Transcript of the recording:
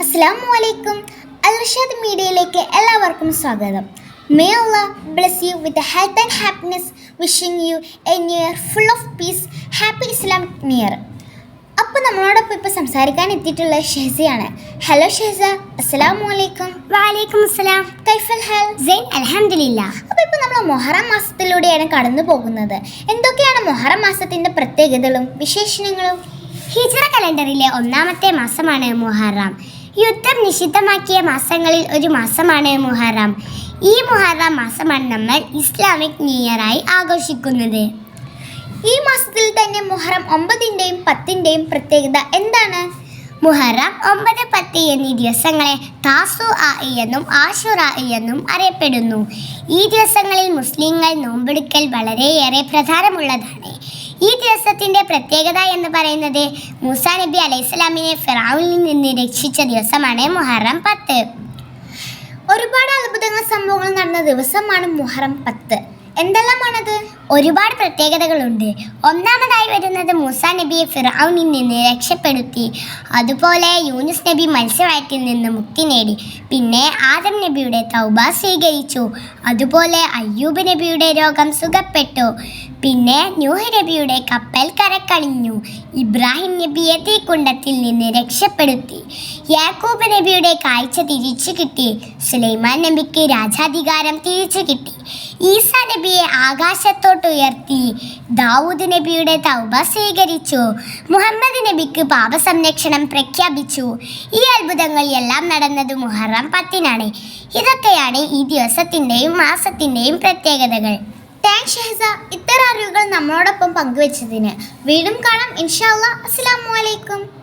അസ്സാം വലൈക്കും അൽർഷാദ് മീഡിയയിലേക്ക് എല്ലാവർക്കും സ്വാഗതം. May Allah bless you with health and happiness wishing you a new year full of peace happy Islamic new year അപ്പോൾ നമ്മളോടൊപ്പം ഇപ്പോൾ സംസാരിക്കാൻ എത്തിയിട്ടുള്ള ഷെഹസിയാണ്. ഹലോ ഷെഹസ. അസ്സലാമു അലൈക്കും. വഅലൈക്കും അസ്സലാം. കൈഫൽ ഹൽ. സെയിൻ അൽഹംദുലില്ല. അപ്പോൾ ഇപ്പോൾ നമ്മൾ മൊഹറം മാസത്തിലൂടെയാണ് കടന്നു പോകുന്നത്. എന്തൊക്കെയാണ് മൊഹറം മാസത്തിന്റെ പ്രത്യേകതകളും വിശേഷണങ്ങളും? ഹിജറ കലണ്ടറിലെ ഒന്നാമത്തെ മാസമാണ് മുഹറം. യുദ്ധം നിഷിദ്ധമാക്കിയ മാസങ്ങളിൽ ഒരു മാസമാണ് മുഹറം. ഈ മുഹറം മാസമാണ് നമ്മൾ ഇസ്ലാമിക് ന്യൂ ഇയറായി ആഘോഷിക്കുന്നത്. ഈ മാസത്തിൽ തന്നെ മുഹറം ഒമ്പതിന്റെയും പത്തിന്റെയും പ്രത്യേകത എന്താണ്? മുഹറം ഒമ്പത് പത്ത് എന്നീ ദിവസങ്ങളെ താസു ആയി എന്നും ആഷുറ എന്നും അറിയപ്പെടുന്നു. ഈ ദിവസങ്ങളിൽ മുസ്ലിങ്ങൾ നോമ്പെടുക്കൽ വളരെയേറെ പ്രധാനമുള്ളതാണ്. ഈ ദിവസത്തിന്റെ പ്രത്യേകത എന്ന് പറയുന്നത് മൂസ നബി അലൈഹിസ്ലാമിനെ ഫിറാവുനിൽ നിന്ന് രക്ഷിച്ച ദിവസമാണ് മുഹറം പത്ത്. ഒരുപാട് അത്ഭുതങ്ങൾ സംഭവങ്ങൾ നടന്ന ദിവസമാണ് മുഹറം പത്ത്. എന്തെല്ലാമാണത്? ഒരുപാട് പ്രത്യേകതകളുണ്ട്. ഒന്നാമതായി വരുന്നത് മൂസ നബിയെ ഫിറൌനിൽ നിന്ന് രക്ഷപ്പെടുത്തി. അതുപോലെ യൂനുസ് നബി മത്സ്യവയറ്റിൽ നിന്ന് മുക്തി നേടി. പിന്നെ ആദം നബിയുടെ തൗബ സ്വീകരിച്ചു. അതുപോലെ അയ്യൂബ് നബിയുടെ രോഗം സുഖപ്പെട്ടു. പിന്നെ ന്യൂഹ് നബിയുടെ കപ്പൽ കരക്കണിഞ്ഞു ഇബ്രാഹിം നബിയെ തീക്കുണ്ടത്തിൽ നിന്ന് രക്ഷപ്പെടുത്തി. യാക്കൂബ് നബിയുടെ കാഴ്ച തിരിച്ചു കിട്ടി. സുലൈമാൻ നബിക്ക് രാജാധികാരം തിരിച്ചു കിട്ടി. ഈസ നബിയെ ആകാശത്തോട്ട് ഉയർത്തി. ദാവൂദ് നബിയുടെ തൗബ സ്വീകരിച്ചു. മുഹമ്മദ് നബിക്ക് പാപസംരക്ഷണം പ്രഖ്യാപിച്ചു. ഈ അത്ഭുതങ്ങൾ എല്ലാം നടന്നത് മുഹറം പത്തിനാണ്. ഇതൊക്കെയാണ് ഈ ദിവസത്തിന്റെയും മാസത്തിന്റെയും പ്രത്യേകതകൾ. താങ്ക് ഷെഹസ. ഇത്തരം അറിവുകൾ നമ്മളോടൊപ്പം പങ്കുവച്ചതിന് വീണ്ടും കാണാം. ഇൻഷാല്ല അസ്സലാമു അലൈക്കും.